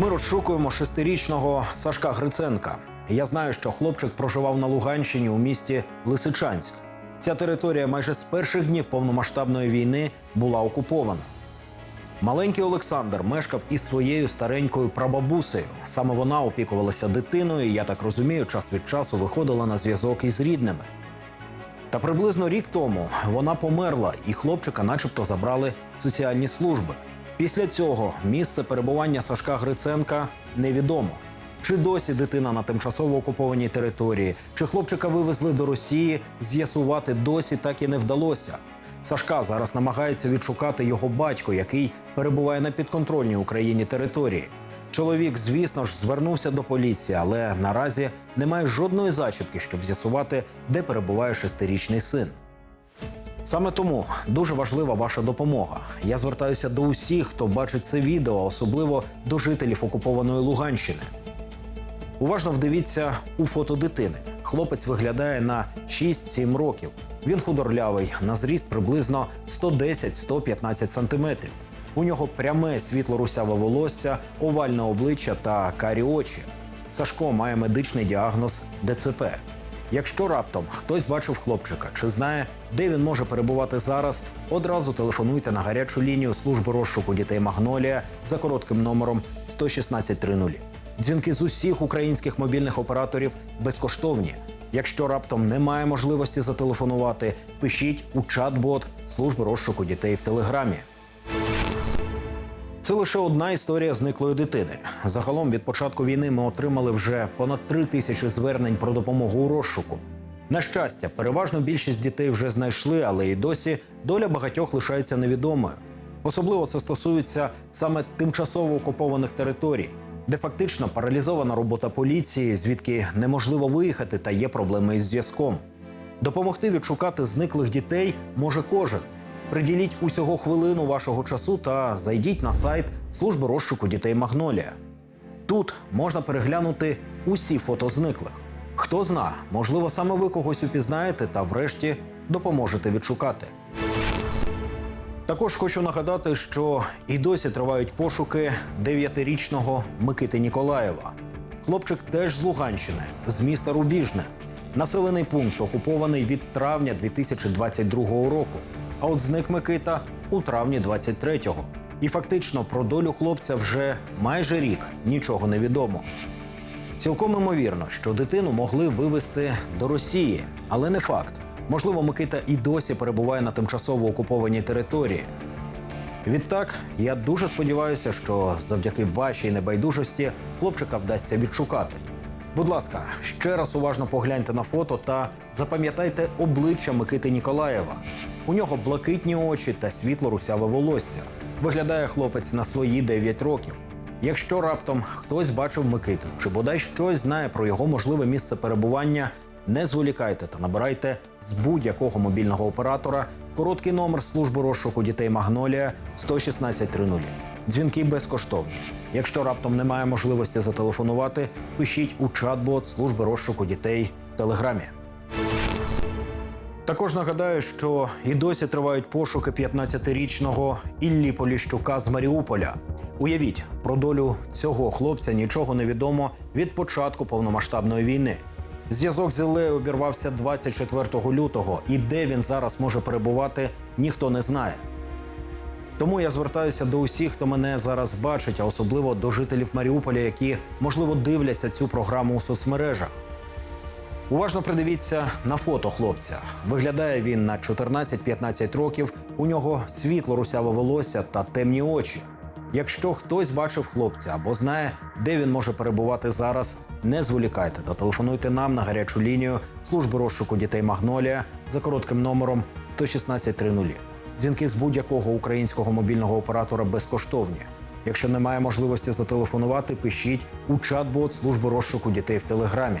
Ми розшукуємо шестирічного Сашка Гриценка. Я знаю, що хлопчик проживав на Луганщині у місті Лисичанськ. Ця територія майже з перших днів повномасштабної війни була окупована. Маленький Олександр мешкав із своєю старенькою прабабусею. Саме вона опікувалася дитиною. і, Я так розумію, час від часу виходила на зв'язок із рідними. Та приблизно рік тому вона померла, і хлопчика, начебто, забрали соціальні служби. Після цього місце перебування Сашка Гриценка невідомо. Чи досі дитина на тимчасово окупованій території, чи хлопчика вивезли до Росії, з'ясувати досі так і не вдалося. Сашка зараз намагається відшукати його батько, який перебуває на підконтрольній Україні території. Чоловік, звісно ж, звернувся до поліції, але наразі немає жодної зачіпки, щоб з'ясувати, де перебуває шестирічний син. Саме тому дуже важлива ваша допомога. Я звертаюся до усіх, хто бачить це відео, особливо до жителів окупованої Луганщини. Уважно вдивіться у фото дитини. Хлопець виглядає на 6-7 років. Він худорлявий, на зріст приблизно 110-115 сантиметрів. У нього пряме світло-русяве волосся, овальне обличчя та карі очі. Сашко має медичний діагноз ДЦП. Якщо раптом хтось бачив хлопчика чи знає, де він може перебувати зараз, одразу телефонуйте на гарячу лінію служби розшуку дітей Магнолія за коротким номером 11630. Дзвінки з усіх українських мобільних операторів безкоштовні. Якщо раптом немає можливості зателефонувати, пишіть у чат-бот служби розшуку дітей в телеграмі. Це лише одна історія зниклої дитини. Загалом від початку війни ми отримали вже понад три тисячі звернень про допомогу у розшуку. На щастя, переважно більшість дітей вже знайшли, але і досі доля багатьох лишається невідомою. Особливо це стосується саме тимчасово окупованих територій, де фактично паралізована робота поліції, звідки неможливо виїхати та є проблеми із зв'язком. Допомогти відшукати зниклих дітей може кожен. Приділіть усього хвилину вашого часу та зайдіть на сайт служби розшуку дітей Магнолія. Тут можна переглянути усі фото зниклих. Хто зна, можливо, саме ви когось упізнаєте та врешті допоможете відшукати. Також хочу нагадати, що і досі тривають пошуки дев'ятирічного Микити Ніколаєва. Хлопчик теж з Луганщини, з міста Рубіжне. Населений пункт окупований від травня 2022 року. А от зник Микита у травні 23-го. І фактично про долю хлопця вже майже рік нічого не відомо. Цілком імовірно, що дитину могли вивезти до Росії, але не факт. Можливо, Микита і досі перебуває на тимчасово окупованій території. Відтак, я дуже сподіваюся, що завдяки вашій небайдужості хлопчика вдасться відшукати. Будь ласка, ще раз уважно погляньте на фото та запам'ятайте обличчя Микити Ніколаєва. У нього блакитні очі та світло русяве волосся. Виглядає хлопець на свої 9 років. Якщо раптом хтось бачив Микиту чи бодай щось знає про його можливе місце перебування, не зволікайте та набирайте з будь-якого мобільного оператора короткий номер служби розшуку дітей Магнолія 11630. Дзвінки безкоштовні. Якщо раптом немає можливості зателефонувати, пишіть у чат-бот служби розшуку дітей в Телеграмі. Також нагадаю, що і досі тривають пошуки 15-річного Іллі Поліщука з Маріуполя. Уявіть, про долю цього хлопця нічого не відомо від початку повномасштабної війни. Зв'язок з Іллею обірвався 24 лютого, і де він зараз може перебувати, ніхто не знає. Тому я звертаюся до усіх, хто мене зараз бачить, а особливо до жителів Маріуполя, які можливо дивляться цю програму у соцмережах. Уважно придивіться на фото хлопця. Виглядає він на 14-15 років. У нього світло русяве волосся та темні очі. Якщо хтось бачив хлопця або знає, де він може перебувати зараз, не зволікайте та телефонуйте нам на гарячу лінію служби розшуку дітей Магнолія за коротким номером 11630. Дзвінки з будь-якого українського мобільного оператора безкоштовні. Якщо немає можливості зателефонувати, пишіть у чат-бот служби розшуку дітей в телеграмі.